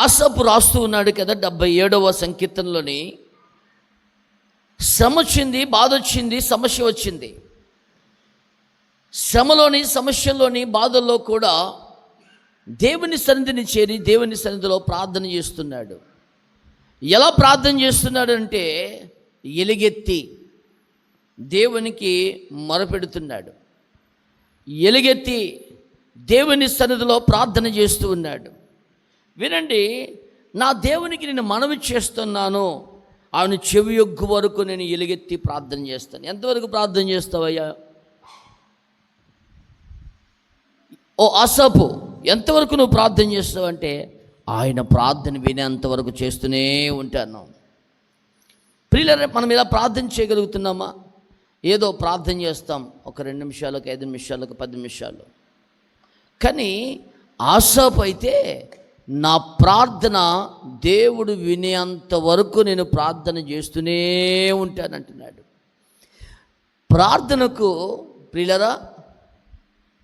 ఆసపు రాస్తూ ఉన్నాడు కదా డెబ్బై ఏడవ సంకీర్తనలోని. శ్రమ వచ్చింది బాధ వచ్చింది సమస్య వచ్చింది. శ్రమలోని సమస్యలోని బాధల్లో కూడా దేవుని సన్నిధిని చేరి దేవుని సన్నిధిలో ప్రార్థన చేస్తున్నాడు. ఎలా ప్రార్థన చేస్తున్నాడు అంటే ఎలుగెత్తి దేవునికి మొరపెడుతున్నాడు. ఎలుగెత్తి దేవుని సన్నిధిలో ప్రార్థన చేస్తూ ఉన్నాడు. వినండి నా దేవునికి నేను మనవి చేస్తున్నాను. ఆయన చెవి యొగ్గు వరకు నేను ఎలుగెత్తి ప్రార్థన చేస్తాను. ఎంతవరకు ప్రార్థన చేస్తావయ్యా? ఓ అసపు ఎంతవరకు నువ్వు ప్రార్థన చేస్తావంటే ఆయన ప్రార్థన వినేంతవరకు చేస్తూనే ఉంటాను. ప్రియులరే మనం ఇలా ప్రార్థన చేయగలుగుతున్నామా? ఏదో ప్రార్థన చేస్తాం ఒక రెండు నిమిషాలకు ఐదు నిమిషాలకు పది నిమిషాలు. కానీ ఆశాపు అయితే నా ప్రార్థన దేవుడు వినేంత వరకు నేను ప్రార్థన చేస్తూనే ఉంటానంటున్నాడు ప్రార్థనకు ప్రియులరా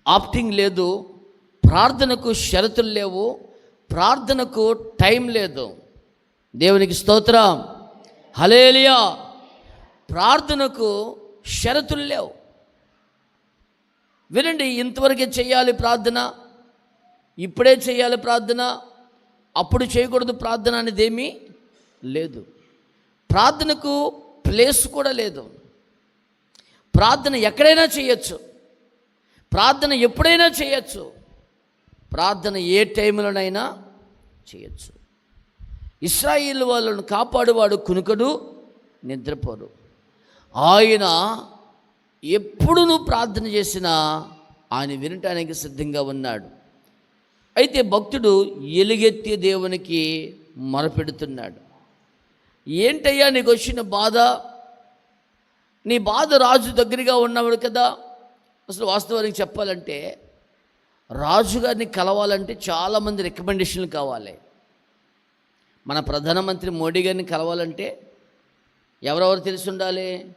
ఆప్టింగ్ లేదు ప్రార్థనకు షరతులు లేవు ప్రార్థనకు టైం లేదు. దేవునికి స్తోత్రం. హలేలియా ప్రార్థనకు షరతులు లేవు. వినండి ఇంతవరకే చేయాలి ప్రార్థన? ఇప్పుడే చేయాలి ప్రార్థన? అప్పుడు చేయకూడదు ప్రార్థన అనేది ఏమీ లేదు. ప్రార్థనకు ప్లేస్ కూడా లేదు. ప్రార్థన ఎక్కడైనా చేయొచ్చు. ప్రార్థన ఎప్పుడైనా చేయొచ్చు. ప్రార్థన ఏ టైంలోనైనా చేయొచ్చు. ఇస్రాయిల్ వాళ్ళను కాపాడువాడు కునుకడు నిద్రపోడు. ఆయన ఎప్పుడు నువ్వు ప్రార్థన చేసినా ఆయన వినటానికి సిద్ధంగా ఉన్నాడు. అయితే భక్తుడు ఎలుగెత్తి దేవునికి మొరపెడుతున్నాడు. ఏంటయ్యా నీకు వచ్చిన బాధ? నీ బాధ రాజు దగ్గరగా ఉన్నవాడు కదా. అసలు వాస్తవానికి చెప్పాలంటే రాజుగారిని కలవాలంటే చాలామంది రికమెండేషన్లు కావాలి. మన ప్రధానమంత్రి మోడీ గారిని కలవాలంటే ఎవరెవరు తెలిసి ఉండాలి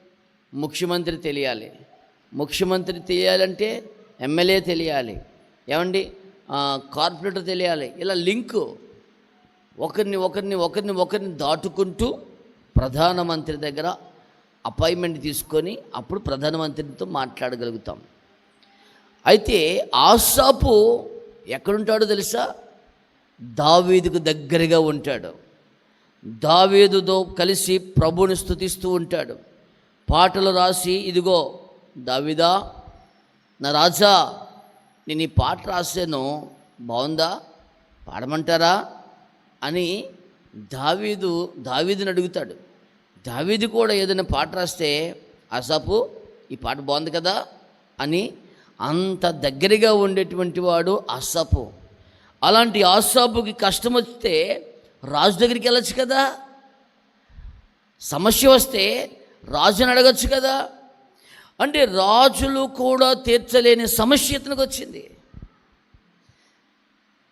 ముఖ్యమంత్రి తెలియాలి. ముఖ్యమంత్రి తెలియాలంటే ఎమ్మెల్యే తెలియాలి. ఏమండి? కార్పొరేటర్ తెలియాలి. ఇలా లింకు ఒకరిని ఒకరిని ఒకరిని ఒకరిని దాటుకుంటూ ప్రధానమంత్రి దగ్గర అపాయింట్మెంట్ తీసుకొని అప్పుడు ప్రధానమంత్రితో మాట్లాడగలుగుతాం. అయితే ఆసాపు ఎక్కడుంటాడో తెలుసా? దావీదుకు దగ్గరగా ఉంటాడు. దావీదుతో కలిసి ప్రభుని స్థుతిస్తూ ఉంటాడు. పాటలు రాసి ఇదిగో దావిదా నా రాజా నేను ఈ పాట రాసాను బాగుందా? పాడమంటారా? అని దావీదు దావీదుని అడుగుతాడు. దావీదు కూడా ఏదైనా పాట రాస్తే అసపు ఈ పాట బాగుంది కదా? అని అంత దగ్గరగా ఉండేటువంటి వాడు అసపు. అలాంటి ఆసాపుకి కష్టం వస్తే రాజు దగ్గరికి వెళ్ళచ్చు కదా? సమస్య వస్తే రాజుని అడగచ్చు కదా? అంటే రాజులు కూడా తీర్చలేని సమస్య ఇతనికి వచ్చింది.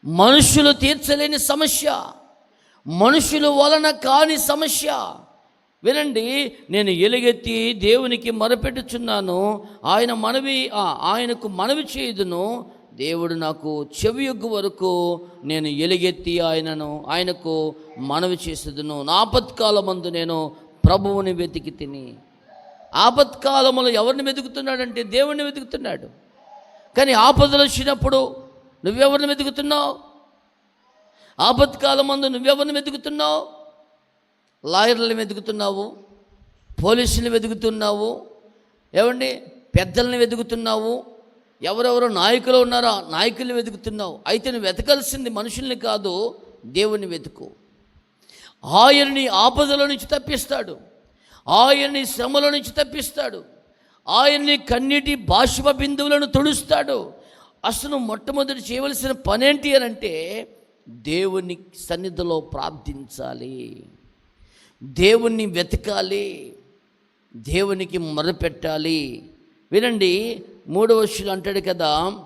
మనుషులు తీర్చలేని సమస్య. మనుషుల వలన కాని సమస్య. వినండి నేను ఎలుగెత్తి దేవునికి మొరపెట్టుచున్నాను. ఆయన మనవి ఆయనకు మనవి చేయుదును. దేవుడు నాకు చెవి యొగ్గు వరకు నేను ఎలుగెత్తి ఆయనను ఆయనకు మనవి చేసేదును. నాపత్కాలమందు నేను ప్రభువుని వెతికి తిని ఆపత్కాలంలో ఎవరిని వెతుకుతున్నాడంటే దేవుణ్ణి వెతుకుతున్నాడు. కానీ ఆపదలు వచ్చినప్పుడు నువ్వెవరిని వెతుకుతున్నావు? ఆపత్కాలమందు నువ్వెవరిని వెతుకుతున్నావు? లాయర్లను వెతుకుతున్నావు? పోలీసులను వెతుకుతున్నావు? ఏమండి పెద్దల్ని వెతుకుతున్నావు? ఎవరెవరో నాయకులు ఉన్నారో నాయకుల్ని వెతుకుతున్నావు? అయితే నువ్వు వెతకాల్సింది మనుషుల్ని కాదు దేవుని వెతుకు. ఆయన్ని ఆపదల నుంచి తప్పిస్తాడు. ఆయన్ని శ్రమల నుంచి తప్పిస్తాడు. ఆయన్ని కన్నీటి బాష్ప బిందువులను తుడుస్తాడు. అసలు మొట్టమొదటి చేయవలసిన పనేంటి అని అంటే దేవుని సన్నిధిలో ప్రార్థించాలి. దేవుణ్ణి వెతకాలి. దేవునికి మొరపెట్టాలి. వినండి మూడవ విషయం అంటాడు కదా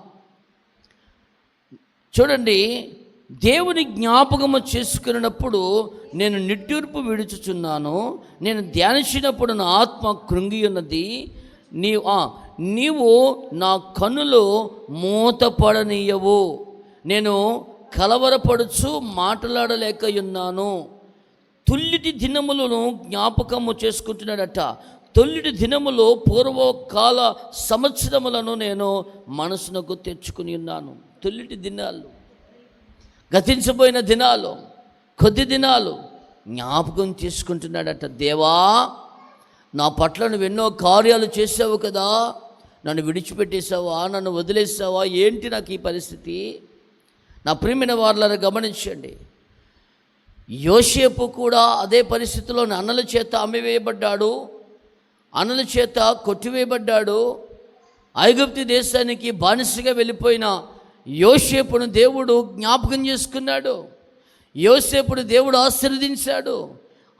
చూడండి దేవుని జ్ఞాపకము చేసుకున్నప్పుడు నేను నిట్టూర్పు విడుచుచున్నాను నేను ధ్యానించినప్పుడు నా ఆత్మ కృంగి ఉన్నది నీ నీవు నా కన్నులు మూతపడనీయవు. నేను కలవరపడుచు మాట్లాడలేకయున్నాను. తొల్లిటి దినములను జ్ఞాపకము చేసుకుంటున్నాడట. తొల్లిటి దినములో పూర్వకాల సంవత్సరములను నేను మనసునకు తెచ్చుకుని ఉన్నాను తొల్లిటి దినాలు గతించబోయిన దినాలు కొద్ది దినాలు జ్ఞాపకం చేసుకుంటున్నాడట దేవా నా పట్ల నువ్వు ఎన్నో కార్యాలు చేసావు కదా నన్ను విడిచిపెట్టేశావా నన్ను వదిలేసావా ఏంటి నాకు ఈ పరిస్థితి? నా ప్రియమైన వాళ్ళని గమనించండి. యోసేపు కూడా అదే పరిస్థితిలో అన్నల చేత అమ్మివేయబడ్డాడు అన్నల చేత కొట్టివేయబడ్డాడు. ఐగుప్తి దేశానికి బానిసగా వెళ్ళిపోయిన యోసేపును దేవుడు జ్ఞాపకం చేసుకున్నాడు. యోసేపుడు దేవుడు ఆశీర్వదించాడు.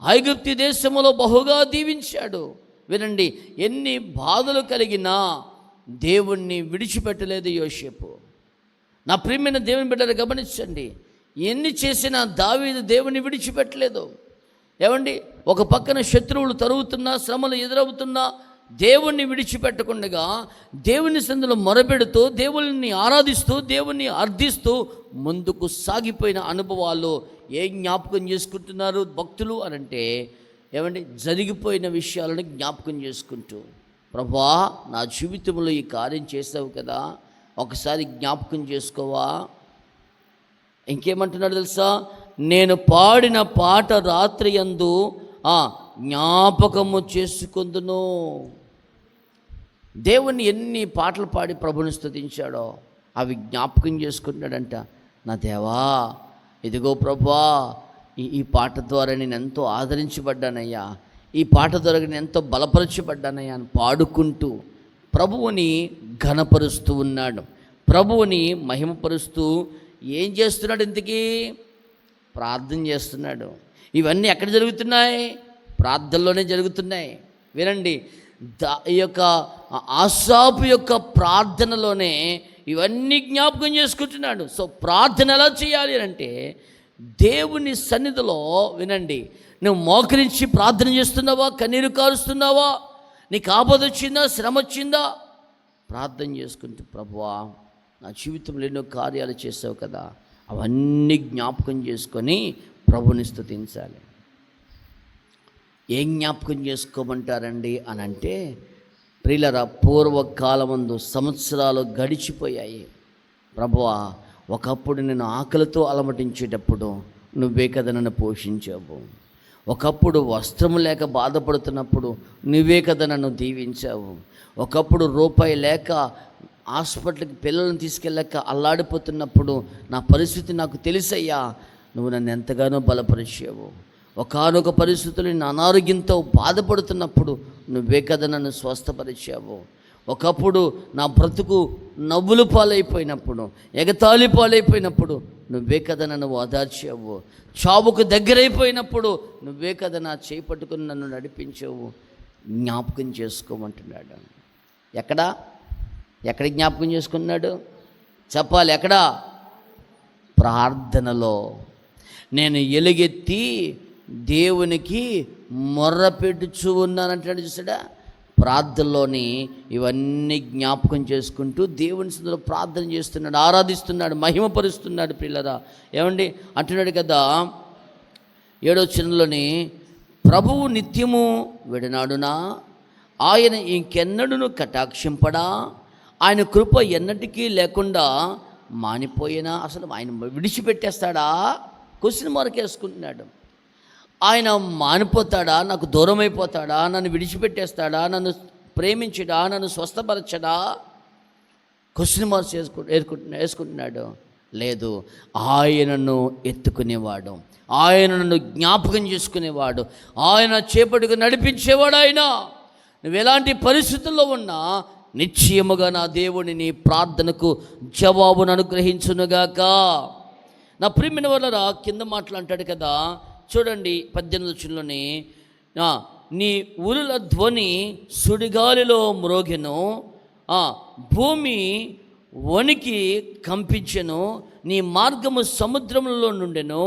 ఐగుప్తి దేశములో బహుగా దీవించాడు. వినండి ఎన్ని బాధలు కలిగినా దేవుణ్ణి విడిచిపెట్టలేదు యోసేపు. నా ప్రియమైన దేవుని బిడ్డలు గమనించండి ఎన్ని చేసినా దావీదు దేవుని విడిచిపెట్టలేదు. ఏమండి ఒక పక్కన శత్రువులు తరుగుతున్నా శ్రమలు ఎదురవుతున్నా దేవుణ్ణి విడిచిపెట్టకుండా దేవుని సందులో మొరపెడుతూ దేవుని ఆరాధిస్తూ దేవుణ్ణి అర్థిస్తూ ముందుకు సాగిపోయిన అనుభవాలు ఏ జ్ఞాపకం చేసుకుంటున్నారు భక్తులు అని అంటే ఏమండి? జరిగిపోయిన విషయాలను జ్ఞాపకం చేసుకుంటూ. ప్రభా నా జీవితంలో ఈ కార్యం చేసావు కదా ఒకసారి జ్ఞాపకం చేసుకోవా? ఇంకేమంటున్నాడు తెలుసా? నేను పాడిన పాట రాత్రి అందు జ్ఞాపకము చేసుకుందును. దేవుని ఎన్ని పాటలు పాడి ప్రభుని స్థుతించాడో అవి జ్ఞాపకం చేసుకుంటాడంట నా దేవా ఇదిగో ప్రభా ఈ ఈ పాట ద్వారా నేను ఎంతో ఆదరించబడ్డానయ్యా. ఈ పాట ద్వారా నేను ఎంతో బలపరచబడ్డానయ్యా అని పాడుకుంటూ ప్రభువుని ఘనపరుస్తూ ఉన్నాడు. ప్రభువుని మహిమపరుస్తూ ఏం చేస్తున్నాడు ఇంతకీ? ప్రార్థన చేస్తున్నాడు. ఇవన్నీ ఎక్కడ జరుగుతున్నాయి? ప్రార్థనలోనే జరుగుతున్నాయి. వినండి దా ఈ యొక్క ఆశాపు యొక్క ప్రార్థనలోనే ఇవన్నీ జ్ఞాపకం చేసుకుంటున్నాడు. సో ప్రార్థన ఎలా చేయాలి అంటే దేవుని సన్నిధిలో వినండి నువ్వు మోకరించి ప్రార్థన చేస్తున్నావా? కన్నీరు కారుస్తున్నావా? నీకు ఆపద వచ్చిందా? శ్రమ వచ్చిందా? ప్రార్థన చేసుకుంటూ ప్రభువా నా జీవితంలో ఎన్నో కార్యాలు చేసావు కదా. అవన్నీ జ్ఞాపకం చేసుకొని ప్రభుని స్థుతించాలి ఏం జ్ఞాపకం చేసుకోమంటారండి అని అంటే ప్రియులర పూర్వకాలమందు సంవత్సరాలు గడిచిపోయాయి. ప్రభువా ఒకప్పుడు నేను ఆకలితో అలమటించేటప్పుడు నువ్వే కదా నన్ను పోషించావు. ఒకప్పుడు వస్త్రము లేక బాధపడుతున్నప్పుడు నువ్వే కదా నన్ను దీవించావు. ఒకప్పుడు రూపాయి లేక హాస్పిటల్కి పిల్లలను తీసుకెళ్ళాక అల్లాడిపోతున్నప్పుడు నా పరిస్థితి నాకు తెలుసయ్యా నువ్వు నన్ను ఎంతగానో బలపరిచావు. ఒకనొక పరిస్థితులు నేను అనారోగ్యంతో బాధపడుతున్నప్పుడు నువ్వే కదా నన్ను స్వస్థపరిచావు. ఒకప్పుడు నా బ్రతుకు నవ్వులు పాలైపోయినప్పుడు ఎగతాళి పాలైపోయినప్పుడు నువ్వే కదా నన్ను ఓదార్చావు. చావుకు దగ్గరైపోయినప్పుడు నువ్వే కదా నా చేయి పట్టుకుని నన్ను నడిపించావు. జ్ఞాపకం చేసుకోమంటున్నాడు. ఎక్కడా? ఎక్కడ జ్ఞాపకం చేసుకున్నాడు? చెప్పాలి ఎక్కడా? ప్రార్థనలో. నేను ఎలుగెత్తి దేవునికి మొర్ర పెట్టుచూ ఉన్నానంటాడు చూసాడా? ప్రార్థనలోని ఇవన్నీ జ్ఞాపకం చేసుకుంటూ దేవుని సందులో ప్రార్థన చేస్తున్నాడు ఆరాధిస్తున్నాడు మహిమపరుస్తున్నాడు పిల్లరా ఏమండి? అంటున్నాడు కదా ఏడో చిన్నలోని ప్రభువు నిత్యము విడనాడునా? ఆయన ఇంకెన్నడును కటాక్షింపడా? ఆయన కృప ఎన్నటికీ లేకుండా మానిపోయినా? అసలు ఆయన విడిచిపెట్టేస్తాడా? Question mark వేసుకుంటున్నాడు. ఆయన మానిపోతాడా? నాకు దూరం అయిపోతాడా నన్ను విడిచిపెట్టేస్తాడా? నన్ను ప్రేమించడా? నన్ను స్వస్థపరచడా? క్వశ్చన్ మార్క్స్ వేసుకు వేసుకుంటున్నా వేసుకుంటున్నాడు లేదు ఆయనను ఎత్తుకునేవాడు. ఆయన నన్ను జ్ఞాపకం చేసుకునేవాడు. ఆయన చేపట్టుకు నడిపించేవాడు ఆయన. నువ్వు ఎలాంటి పరిస్థితుల్లో ఉన్నా నిశ్చయముగా నా దేవుని నీ ప్రార్థనకు జవాబును అనుగ్రహించునుగాక. నా ప్రియమైన వల్ల కింద మాటలు అంటాడు కదా చూడండి పద్దెనిమిది వచ్చుల్లోని నీ ఉరుల ధ్వని సుడిగాలిలో మ్రోగెను భూమి వణికి కంపించెను నీ మార్గము సముద్రములలో నుండెను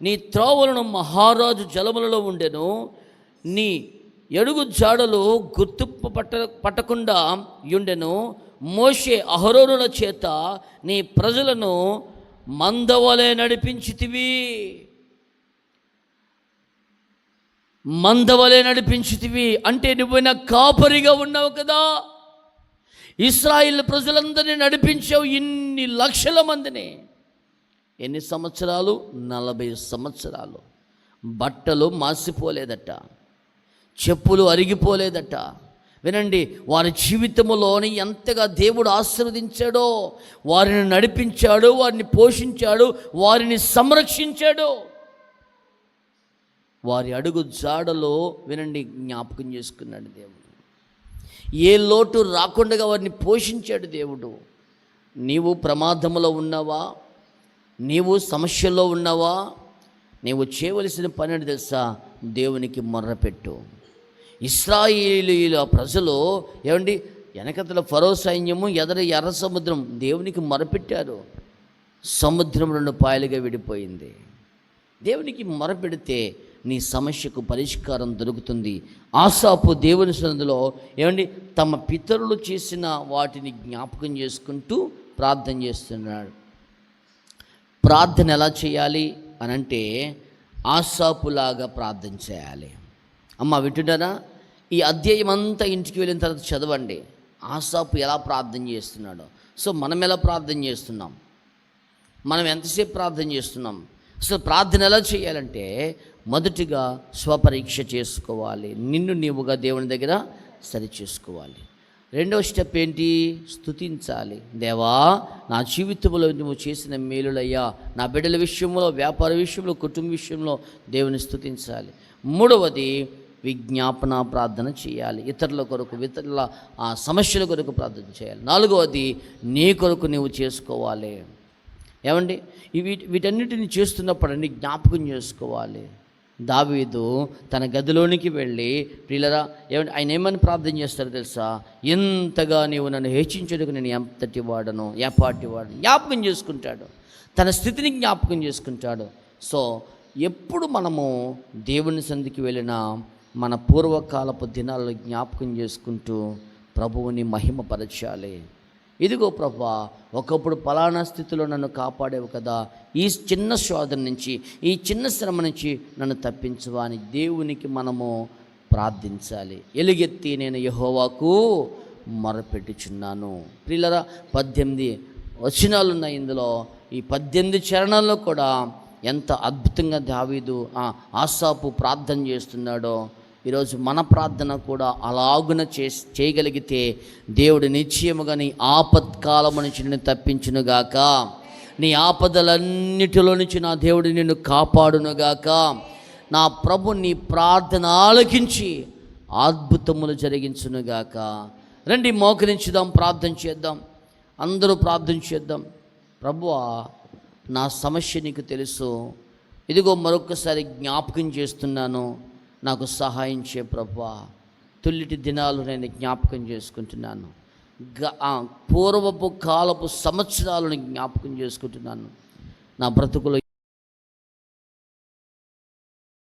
నీ త్రోవలను మహారాజు జలములలో ఉండెను నీ ఎడుగు జాడలు గుర్తు పట్ట పట్టకుండా ఉండెను మోషే అహరోనుల చేత నీ ప్రజలను మందవలే నడిపించితివి. మందవలే నడిపించితివి. అంటే నువ్వు నా కాపరిగా ఉన్నావు కదా? ఇస్రాయిల్ ప్రజలందరినీ నడిపించావు ఇన్ని లక్షల మందిని. ఎన్ని సంవత్సరాలు? నలభై సంవత్సరాలు. బట్టలు మాసిపోలేదట చెప్పులు అరిగిపోలేదట. వినండి వారి జీవితంలోని ఎంతగా దేవుడు ఆశీర్వదించాడో వారిని నడిపించాడు వారిని పోషించాడు వారిని సంరక్షించాడు. వారి అడుగు జాడలో వినండి జ్ఞాపకం చేసుకున్నాడు దేవుడు. ఏ లోటు రాకుండా వారిని పోషించాడు దేవుడు. నీవు ప్రమాదంలో ఉన్నావా? నీవు సమస్యల్లో ఉన్నావా? నీవు చేయవలసిన పని తెలుసా? దేవునికి మొర్రపెట్టు. ఇస్రాయిలీల ప్రజలు ఏమండి? వెనకతల ఫరో సైన్యము ఎదర ఎర్ర సముద్రం దేవునికి మొరపెట్టారు. సముద్రం రెండు పాయలుగా విడిపోయింది. దేవునికి మొరపెడితే నీ సమస్యకు పరిష్కారం దొరుకుతుంది. ఆసాపు దేవుని సన్నిధిలో ఏమండి? తమ పితరులు చేసిన వాటిని జ్ఞాపకం చేసుకుంటూ ప్రార్థన చేస్తున్నాడు. ప్రార్థన ఎలా చేయాలి అని అంటే ఆసాపులాగా ప్రార్థన చేయాలి. అమ్మ వింటున్నారా? ఈ అధ్యాయం అంతా ఇంటికి వెళ్ళిన తర్వాత చదవండి. ఆసాపు ఎలా ప్రార్థన చేస్తున్నాడో. సో మనం ఎలా ప్రార్థన చేస్తున్నాం? మనం ఎంతసేపు ప్రార్థన చేస్తున్నాం? అసలు ప్రార్థన ఎలా చేయాలంటే మొదటిగా స్వపరీక్ష చేసుకోవాలి. నిన్ను నీవుగా దేవుని దగ్గర సరి చేసుకోవాలి రెండవ స్టెప్ ఏంటి? స్థుతించాలి దేవా నా జీవితంలో నువ్వు చేసిన మేలులయ్యా నా బిడ్డల విషయంలో వ్యాపార విషయంలో కుటుంబ విషయంలో దేవుని స్థుతించాలి మూడవది విజ్ఞాపన ప్రార్థన చేయాలి. ఇతరుల కొరకు ఇతరుల సమస్యల కొరకు ప్రార్థన చేయాలి. నాలుగవది నీ కొరకు నీవు చేసుకోవాలి. ఏమండి? వీటి వీటన్నిటిని చేస్తున్నప్పుడు అన్ని జ్ఞాపకం చేసుకోవాలి. దావీదు తన గదిలోనికి వెళ్ళి ప్రియులరా ఏమంటే ఆయన ఏమని ప్రార్థన చేస్తారో తెలుసా? ఎంతగా నీవు నన్ను హెచ్చించడానికి నేను ఎంతటి వాడను ఏపాటి వాడను జ్ఞాపకం చేసుకుంటాడు. తన స్థితిని జ్ఞాపకం చేసుకుంటాడు. సో ఎప్పుడు మనము దేవుని సంధికి వెళ్ళినా మన పూర్వకాలపు దినాల్లో జ్ఞాపకం చేసుకుంటూ ప్రభువుని మహిమపరచాలి. ఇదిగో ప్రభా ఒకప్పుడు పలానా స్థితిలో నన్ను కాపాడేవు కదా. ఈ చిన్న శోధన నుంచి ఈ చిన్న శ్రమ నుంచి నన్ను తప్పించువా అని దేవునికి మనము ప్రార్థించాలి. ఎలుగెత్తి నేను యహోవాకు మొరపెట్టుచున్నాను. ప్రిల్లరా పద్దెనిమిది వచనాలు ఉన్నాయి ఇందులో. ఈ పద్దెనిమిది చరణాల్లో కూడా ఎంత అద్భుతంగా దావీదు ఆ ఆసాపు ప్రార్థన చేస్తున్నాడో ఈరోజు మన ప్రార్థన కూడా అలాగున చే చేయగలిగితే దేవుడు నిశ్చయముగా నీ ఆపత్కాలము నుంచి నిన్ను తప్పించునుగాక. నీ ఆపదలన్నిటిలో నుంచి నా దేవుడు నిన్ను కాపాడునుగాక. నా ప్రభు నీ ప్రార్థన ఆలకించి అద్భుతములు జరిగించునుగాక. రండి మోకరించుదాం ప్రార్థన చేద్దాం. అందరూ ప్రార్థన చేద్దాం. ప్రభువా నా సమస్య నీకు తెలుసు. ఇదిగో మరొకసారి జ్ఞాపకం చేస్తున్నాను. నాకు సహాయం చే ప్రభా తొల్లిటి దినాలు నేను జ్ఞాపకం చేసుకుంటున్నాను. గ- పూర్వపు కాలపు సంవత్సరాలను జ్ఞాపకం చేసుకుంటున్నాను. నా బ్రతుకులో